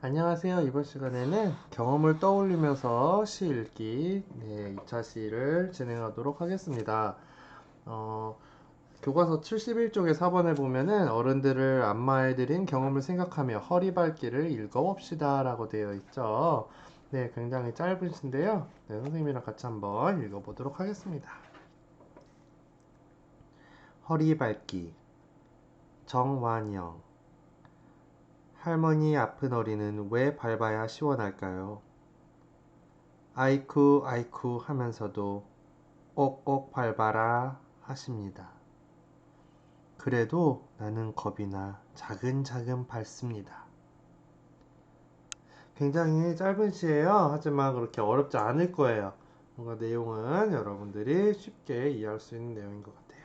안녕하세요. 이번 시간에는 경험을 떠올리면서 시 읽기 네, 2차 시를 진행하도록 하겠습니다. 어, 교과서 71쪽의 4번에 보면은 어른들을 안마해드린 경험을 생각하며 허리 밟기를 읽어봅시다 라고 되어 있죠. 네, 굉장히 짧은 시인데요. 네, 선생님이랑 같이 한번 읽어보도록 하겠습니다. 허리 밟기 정완영 할머니 아픈 어린은 왜 밟아야 시원할까요? 아이쿠 아이쿠 하면서도 꼭꼭 밟아라 하십니다. 그래도 나는 겁이나 자근자근 밟습니다. 굉장히 짧은 시예요. 하지만 그렇게 어렵지 않을 거예요. 뭔가 내용은 여러분들이 쉽게 이해할 수 있는 내용인 것 같아요.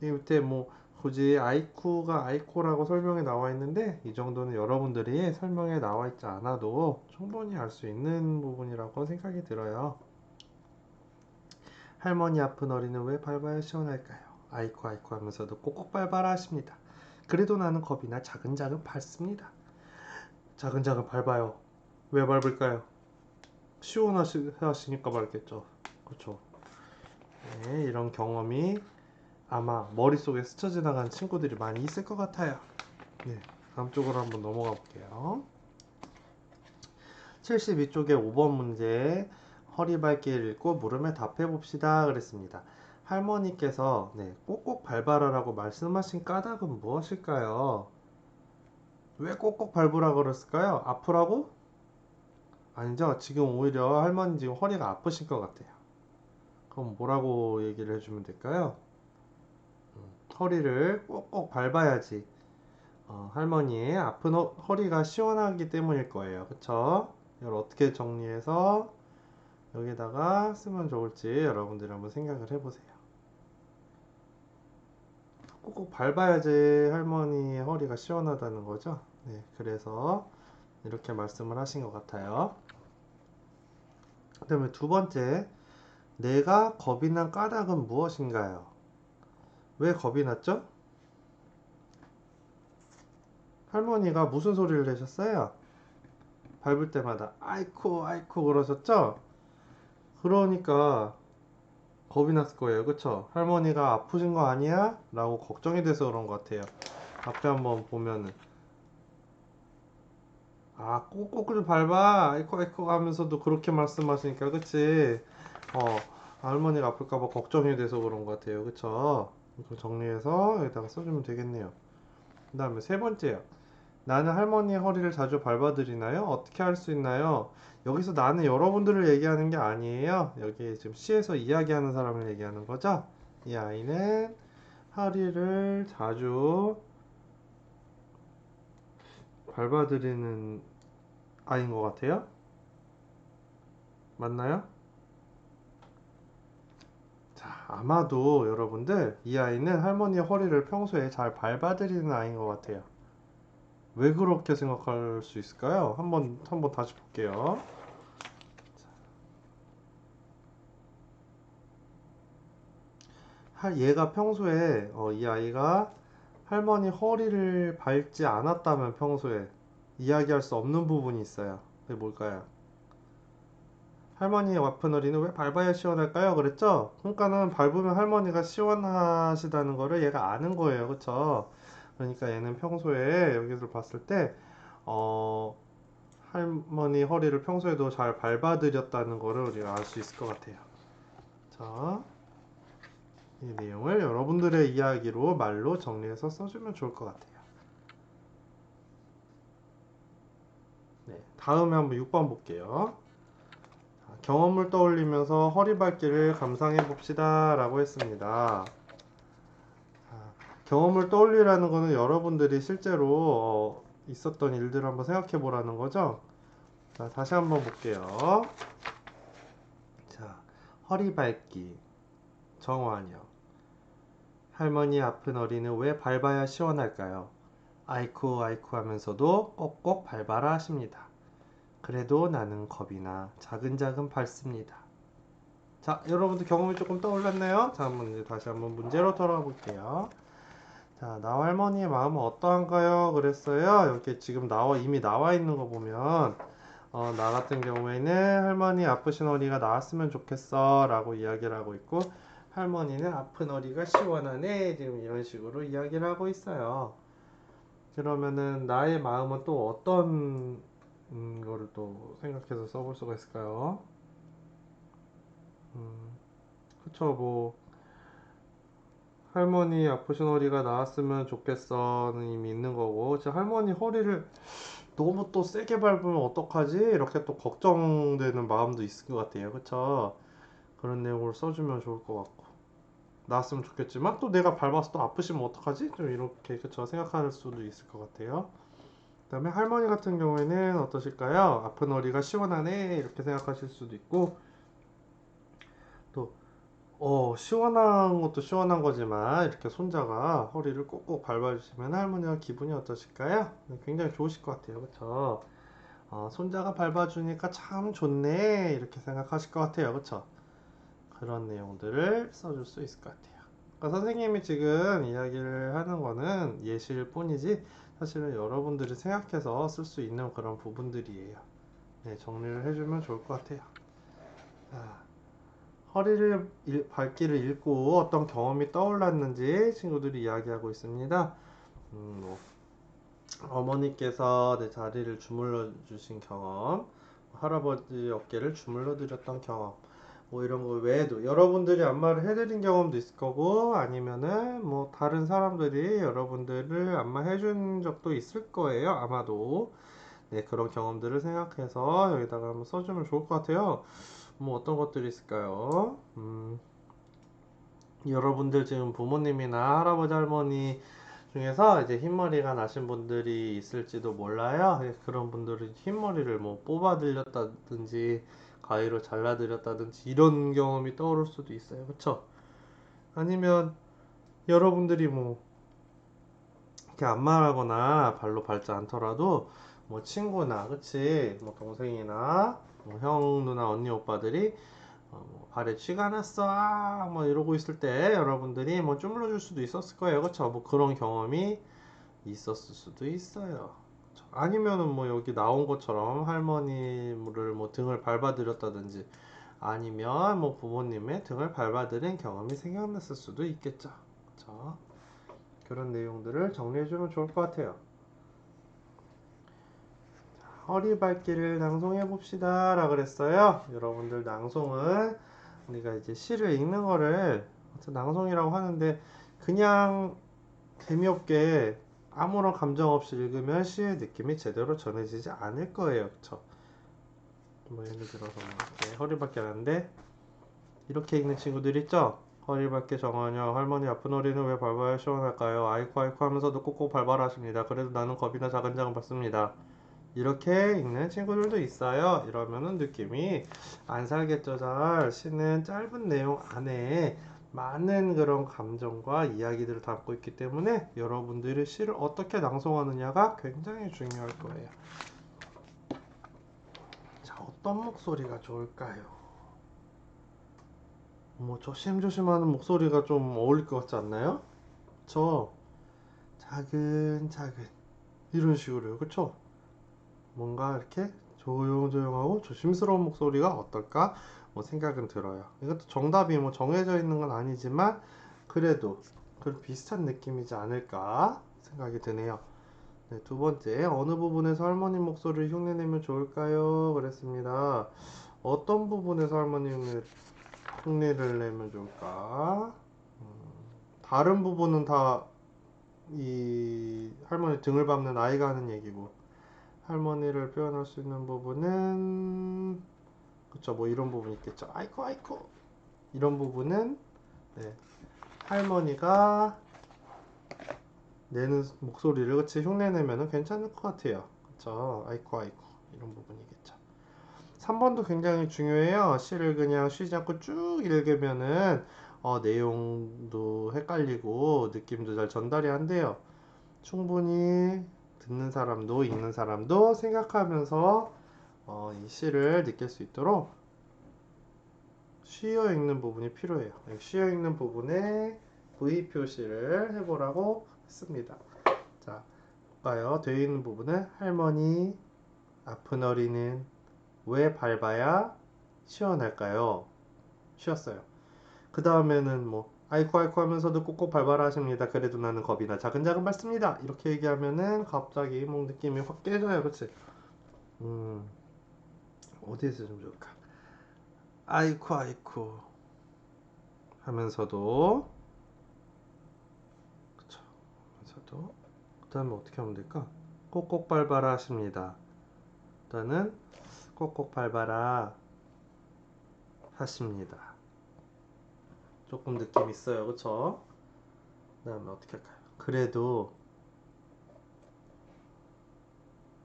이 밑에 뭐 굳이 아이쿠가 아이코라고 설명에 나와 있는데 이 정도는 여러분들이 설명에 나와 있지 않아도 충분히 알 수 있는 부분이라고 생각이 들어요. 할머니 아픈 어린은 왜 밟아야 시원할까요? 아이코 아이코 하면서도 꼭꼭 밟아라 하십니다. 그래도 나는 겁이나 자근자근 밟습니다. 자근자근 밟아요. 왜 밟을까요? 시원하시니까 밟겠죠. 그렇죠. 네, 이런 경험이 아마 머릿속에 스쳐 지나간 친구들이 많이 있을 것 같아요. 네, 다음 쪽으로 한번 넘어가 볼게요. 72쪽의 5번 문제 허리 밟기를 읽고 물음에 답해 봅시다 그랬습니다. 할머니께서 네, 꼭꼭 밟아라라고 말씀하신 까닭은 무엇일까요? 왜 꼭꼭 밟으라 그랬을까요? 아프라고? 아니죠. 지금 오히려 할머니 지금 허리가 아프실 것 같아요. 그럼 뭐라고 얘기를 해주면 될까요? 허리를 꼭꼭 밟아야지 어, 할머니의 아픈 허, 허리가 시원하기 때문일 거예요. 그쵸? 이걸 어떻게 정리해서 여기다가 쓰면 좋을지 여러분들이 한번 생각을 해보세요. 꼭꼭 밟아야지 할머니의 허리가 시원하다는 거죠. 네, 그래서 이렇게 말씀을 하신 것 같아요. 그 다음에 두 번째, 내가 겁이 난 까닭은 무엇인가요? 왜 겁이 났죠? 할머니가 무슨 소리를 내셨어요? 밟을 때마다 아이쿠 아이쿠 그러셨죠? 그러니까 겁이 났을 거예요 그쵸? 할머니가 아프신 거 아니야? 라고 걱정이 돼서 그런 것 같아요 앞에 한번 보면은 아 꼭꼭 좀 밟아 아이쿠 아이쿠 하면서도 그렇게 말씀하시니까 그치? 어 할머니가 아플까봐 걱정이 돼서 그런 것 같아요 그쵸? 정리해서 여기다가 써주면 되겠네요. 그 다음에 세 번째요. 나는 할머니의 허리를 자주 밟아드리나요? 어떻게 할 수 있나요? 여기서 나는 여러분들을 얘기하는 게 아니에요. 여기 지금 시에서 이야기하는 사람을 얘기하는 거죠. 이 아이는 허리를 자주 밟아드리는 아이인 것 같아요. 맞나요? 자, 아마도 여러분들 이 아이는 할머니의 허리를 평소에 잘 밟아드리는 아이인 것 같아요. 왜 그렇게 생각할 수 있을까요? 한번 한번 다시 볼게요. 할 얘가 평소에 어, 이 아이가 할머니 허리를 밟지 않았다면 평소에 이야기할 수 없는 부분이 있어요. 그게 뭘까요? 할머니의 허리는 왜 밟아야 시원할까요? 그랬죠? 그러니까는 밟으면 할머니가 시원하시다는 거를 얘가 아는 거예요. 그쵸? 그러니까 얘는 평소에 여기서 봤을 때, 어, 할머니 허리를 평소에도 잘 밟아드렸다는 거를 우리가 알 수 있을 것 같아요. 자, 이 내용을 여러분들의 이야기로 말로 정리해서 써주면 좋을 것 같아요. 네, 다음에 한번 6번 볼게요. 경험을 떠올리면서 허리 밟기를 감상해 봅시다 라고 했습니다. 경험을 떠올리라는 것은 여러분들이 실제로 어, 있었던 일들을 한번 생각해 보라는 거죠. 자, 다시 한번 볼게요. 자, 허리 밟기. 정환이요. 할머니 아픈 어린은 왜 밟아야 시원할까요? 아이쿠 아이쿠 하면서도 꼭꼭 밟아라 하십니다. 그래도 나는 겁이나 자근자근 밟습니다. 자, 여러분들 경험이 조금 떠올랐나요? 자, 한번 이제 다시 한번 문제로 돌아볼게요. 자, 나와 할머니의 마음은 어떠한가요? 그랬어요. 이렇게 지금 나와 이미 나와 있는 거 보면 어, 나 같은 경우에는 할머니 아프신 어리가 나왔으면 좋겠어 라고 이야기를 하고 있고 할머니는 아픈 어리가 시원하네 지금 이런 식으로 이야기를 하고 있어요. 그러면은 나의 마음은 또 어떤 음, 거를 또 생각해서 써볼 수가 있을까요? 음, 그쵸 뭐 할머니 아프신 허리가 나았으면 좋겠어는 이미 있는 거고 제 할머니 허리를 너무 또 세게 밟으면 어떡하지? 이렇게 또 걱정되는 마음도 있을 것 같아요. 그쵸? 그런 내용을 써주면 좋을 것 같고 나았으면 좋겠지만 또 내가 밟아서 또 아프시면 어떡하지? 좀 이렇게 그쵸? 생각할 수도 있을 것 같아요. 그다음에 할머니 같은 경우에는 어떠실까요? 아픈 허리가 시원하네 이렇게 생각하실 수도 있고 또 어, 시원한 것도 시원한 거지만 이렇게 손자가 허리를 꼭꼭 밟아주시면 할머니가 기분이 어떠실까요? 네, 굉장히 좋으실 것 같아요. 그쵸? 어, 손자가 밟아주니까 참 좋네 이렇게 생각하실 것 같아요. 그쵸? 그런 내용들을 써줄 수 있을 것 같아요. 그러니까 선생님이 지금 이야기를 하는 거는 예시일 뿐이지 사실은 여러분들이 생각해서 쓸 수 있는 그런 부분들이에요. 네, 정리를 해주면 좋을 것 같아요. 자, 허리를 일- 밟기를 읽고 어떤 경험이 떠올랐는지 친구들이 이야기하고 있습니다. 음, 뭐, 어머니께서 내 자리를 주물러 주신 경험, 할아버지 어깨를 주물러 드렸던 경험, 뭐 이런 거 외에도 여러분들이 안마를 해드린 경험도 있을 거고 아니면은 뭐 다른 사람들이 여러분들을 안마 해준 적도 있을 거예요. 아마도. 네, 그런 경험들을 생각해서 여기다가 한번 써주면 좋을 것 같아요. 뭐 어떤 것들이 있을까요? 음, 여러분들 지금 부모님이나 할아버지 할머니 중에서 이제 흰머리가 나신 분들이 있을지도 몰라요. 예, 그런 분들은 흰머리를 뭐 뽑아드렸다든지 가위로 잘라드렸다든지 이런 경험이 떠오를 수도 있어요. 그쵸? 아니면 여러분들이 뭐 이렇게 안마하거나 발로 밟지 않더라도 뭐 친구나 그치? 뭐 동생이나 뭐 형, 누나, 언니, 오빠들이 어, 뭐 발에 쥐가 났어 아, 뭐 이러고 있을 때 여러분들이 뭐 주물러 줄 수도 있었을 거예요 그쵸 뭐 그런 경험이 있었을 수도 있어요? 아니면은 뭐 여기 나온 것처럼 할머니를 뭐 등을 밟아드렸다든지 아니면 뭐 부모님의 등을 밟아드린 경험이 생각났을 수도 있겠죠. 그쵸? 그런 내용들을 정리해주면 좋을 것 같아요. 허리 밟기를 낭송해 봅시다 라 그랬어요. 여러분들 낭송은 우리가 이제 시를 읽는 거를 낭송이라고 하는데 그냥 재미없게 아무런 감정 없이 읽으면 시의 느낌이 제대로 전해지지 않을 거예요. 그쵸 뭐 예를 들어서 뭐 이렇게 허리 밟기 하는데 이렇게 읽는 친구들 있죠? 허리 밟기 정원요 할머니 아픈 허리는 왜 밟아야 시원할까요? 아이쿠 아이쿠 하면서도 꼭꼭 밟아라 하십니다. 그래도 나는 겁이나 작은 장은 받습니다. 이렇게 읽는 친구들도 있어요. 이러면은 느낌이 안 살겠죠, 잘. 시는 짧은 내용 안에 많은 그런 감정과 이야기들을 담고 있기 때문에 여러분들이 시를 어떻게 낭송하느냐가 굉장히 중요할 거예요. 자, 어떤 목소리가 좋을까요? 뭐 조심조심하는 목소리가 좀 어울릴 것 같지 않나요? 저 작은 작은 이런 식으로요, 그쵸? 뭔가 이렇게 조용조용하고 조심스러운 목소리가 어떨까 뭐 생각은 들어요. 이것도 정답이 뭐 정해져 있는 건 아니지만 그래도 그 비슷한 느낌이지 않을까 생각이 드네요. 네, 두 번째 어느 부분에서 할머니 목소리를 흉내내면 좋을까요? 그랬습니다. 어떤 부분에서 할머니 흉내, 흉내를 내면 좋을까? 음, 다른 부분은 다 이 할머니 등을 밟는 아이가 하는 얘기고 할머니를 표현할 수 있는 부분은 그쵸 뭐 이런 부분 있겠죠. 아이코 아이코 이런 부분은 네, 할머니가 내는 목소리를 그치 흉내내면은 괜찮을 것 같아요. 그쵸? 아이코 아이코 이런 부분이겠죠. 3번도 굉장히 중요해요. 시를 그냥 쉬지 않고 쭉 읽으면은 어, 내용도 헷갈리고 느낌도 잘 전달이 안 돼요. 충분히 듣는 사람도 읽는 사람도 생각하면서 어, 이 시를 느낄 수 있도록 쉬어 읽는 부분이 필요해요. 쉬어 읽는 부분에 V 표시를 해보라고 했습니다. 자, 볼까요? 되어 있는 부분은 할머니 아픈 어린이는 왜 밟아야 시원할까요? 쉬었어요. 그 다음에는 뭐 아이코 아이코 하면서도 꼭꼭 밟아라 하십니다. 그래도 나는 겁이 나 자근자근 밟습니다. 이렇게 얘기하면은 갑자기 목 느낌이 확 깨져요. 그치? 음 어디에서 좀 좋을까? 아이코 아이코 하면서도 그쵸 하면서도 그 다음에 어떻게 하면 될까? 꼭꼭 밟아라 하십니다. 일단은 꼭꼭 밟아라 하십니다. 조금 느낌 있어요. 그쵸? 그 다음에 어떻게 할까요? 그래도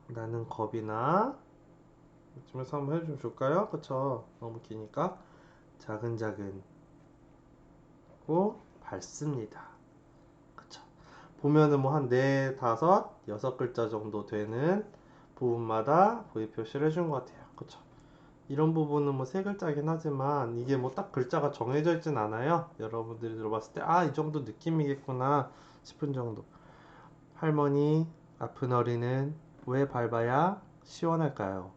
나는 겁이 나. 이쯤에서 한번 해주면 좋을까요? 그쵸? 너무 기니까 자근자근 고 밟습니다. 그쵸? 보면은 뭐 한 네, 다섯, 여섯 글자 정도 되는 부분마다 부위 표시를 해준 것 같아요. 그쵸? 이런 부분은 뭐 세 글자긴 하지만 이게 뭐 딱 글자가 정해져 있진 않아요. 여러분들이 들어봤을 때, 아, 이 정도 느낌이겠구나 싶은 정도. 할머니, 아픈 어린은 왜 밟아야 시원할까요?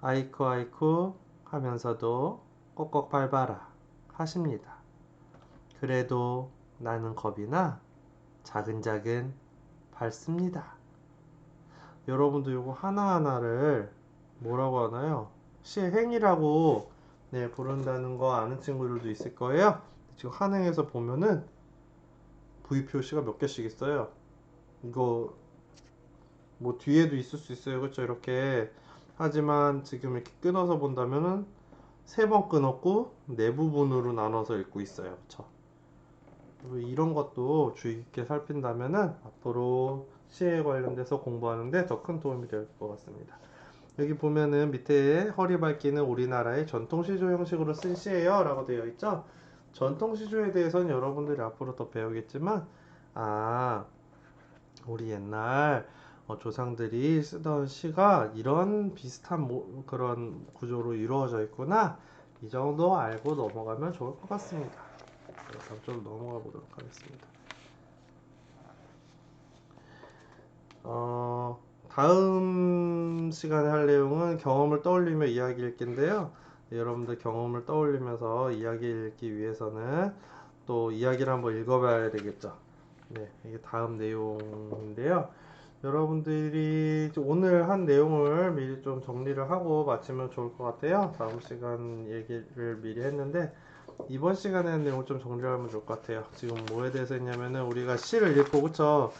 아이쿠 아이쿠 하면서도 꼭꼭 밟아라 하십니다. 그래도 나는 겁이 나 자근자근 밟습니다. 여러분도 이거 하나하나를 뭐라고 하나요? 시행이라고 네, 부른다는 거 아는 친구들도 있을 거예요. 지금 한행에서 보면은 V 표시가 몇 개씩 있어요. 이거 뭐 뒤에도 있을 수 있어요. 그렇죠? 이렇게. 하지만 지금 이렇게 끊어서 본다면은 세 번 끊었고 네 부분으로 나눠서 읽고 있어요. 그렇죠? 이런 것도 주의 깊게 살핀다면은 앞으로 시에 관련돼서 공부하는데 더 큰 도움이 될 것 같습니다. 여기 보면은 밑에 허리 밟기는 우리나라의 전통 시조 형식으로 쓴 시예요 라고 되어 있죠. 전통 시조에 대해서는 여러분들이 앞으로 더 배우겠지만 아 우리 옛날 어, 조상들이 쓰던 시가 이런 비슷한 모, 그런 구조로 이루어져 있구나 이 정도 알고 넘어가면 좋을 것 같습니다. 다음 쪽으로 넘어가 보도록 하겠습니다. 어, 다음 시간에 할 내용은 경험을 떠올리며 이야기 읽기인데요. 여러분들 경험을 떠올리면서 이야기 읽기 위해서는 또 이야기를 한번 읽어봐야 되겠죠. 네, 이게 다음 내용인데요. 여러분들이 오늘 한 내용을 미리 좀 정리를 하고 마치면 좋을 것 같아요. 다음 시간 얘기를 미리 했는데 이번 시간에 한 내용을 좀 정리를 하면 좋을 것 같아요. 지금 뭐에 대해서 했냐면은 우리가 시를 읽고 그쵸?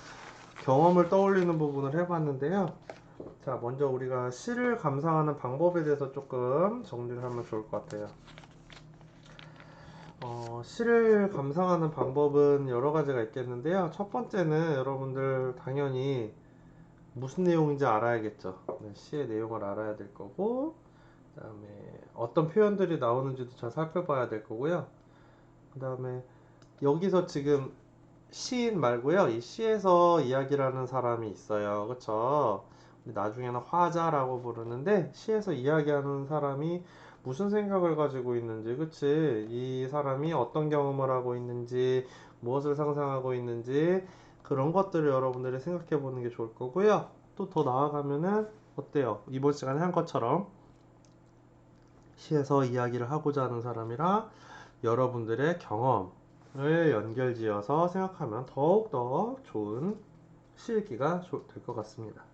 경험을 떠올리는 부분을 해봤는데요. 자, 먼저 우리가 시를 감상하는 방법에 대해서 조금 정리를 하면 좋을 것 같아요. 어, 시를 감상하는 방법은 여러 가지가 있겠는데요. 첫 번째는 여러분들 당연히 무슨 내용인지 알아야겠죠. 네, 시의 내용을 알아야 될 거고, 그 다음에 어떤 표현들이 나오는지도 잘 살펴봐야 될 거고요. 그 다음에 여기서 지금 시인 말고요. 이 시에서 이야기를 하는 사람이 있어요. 그쵸? 나중에는 화자라고 부르는데 시에서 이야기하는 사람이 무슨 생각을 가지고 있는지, 그치? 이 사람이 어떤 경험을 하고 있는지, 무엇을 상상하고 있는지, 그런 것들을 여러분들이 생각해 보는 게 좋을 거고요. 또 더 나아가면은 어때요? 이번 시간에 한 것처럼 시에서 이야기를 하고자 하는 사람이랑 여러분들의 경험을 연결지어서 생각하면 더욱더 좋은 시읽기가 될 것 같습니다.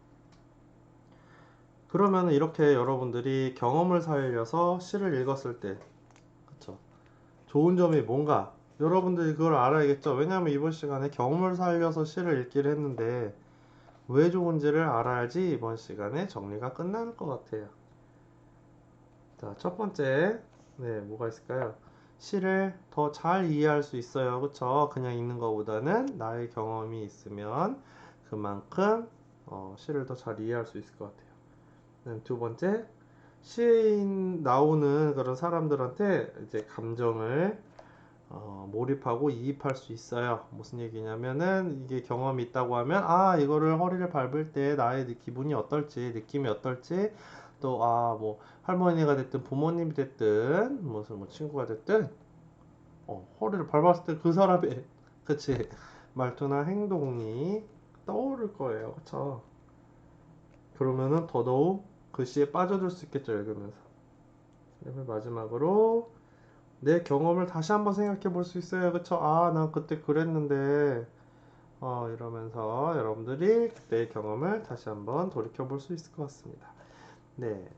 그러면 이렇게 여러분들이 경험을 살려서 시를 읽었을 때, 그쵸? 좋은 점이 뭔가? 여러분들이 그걸 알아야겠죠? 왜냐하면 이번 시간에 경험을 살려서 시를 읽기를 했는데, 왜 좋은지를 알아야지 이번 시간에 정리가 끝날 것 같아요. 자, 첫 번째, 네, 뭐가 있을까요? 시를 더 잘 이해할 수 있어요. 그쵸? 그냥 읽는 것보다는 나의 경험이 있으면 그만큼 어, 시를 더 잘 이해할 수 있을 것 같아요. 두 번째, 시에 나오는 그런 사람들한테 이제 감정을 어, 몰입하고 이입할 수 있어요. 무슨 얘기냐면은 이게 경험이 있다고 하면 아 이거를 허리를 밟을 때 나의 기분이 어떨지 느낌이 어떨지 또 아 뭐 할머니가 됐든 부모님이 됐든 무슨 뭐 친구가 됐든 어, 허리를 밟았을 때 그 사람의 그치 말투나 행동이 떠오를 거예요. 그쵸? 그러면은 더더욱 글씨에 빠져들 수 있겠죠, 읽으면서. 그다음에 마지막으로 내 경험을 다시 한번 생각해 볼 수 있어요. 그쵸? 아, 난 그때 그랬는데, 어, 이러면서 여러분들이 그때의 경험을 다시 한번 돌이켜 볼 수 있을 것 같습니다. 네.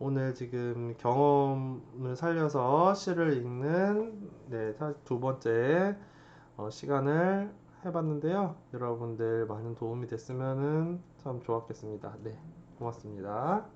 오늘 지금 경험을 살려서 시를 읽는 네, 사- 두 번째 어, 시간을 해봤는데요. 여러분들 많은 도움이 됐으면 참 좋았겠습니다. 네, 고맙습니다.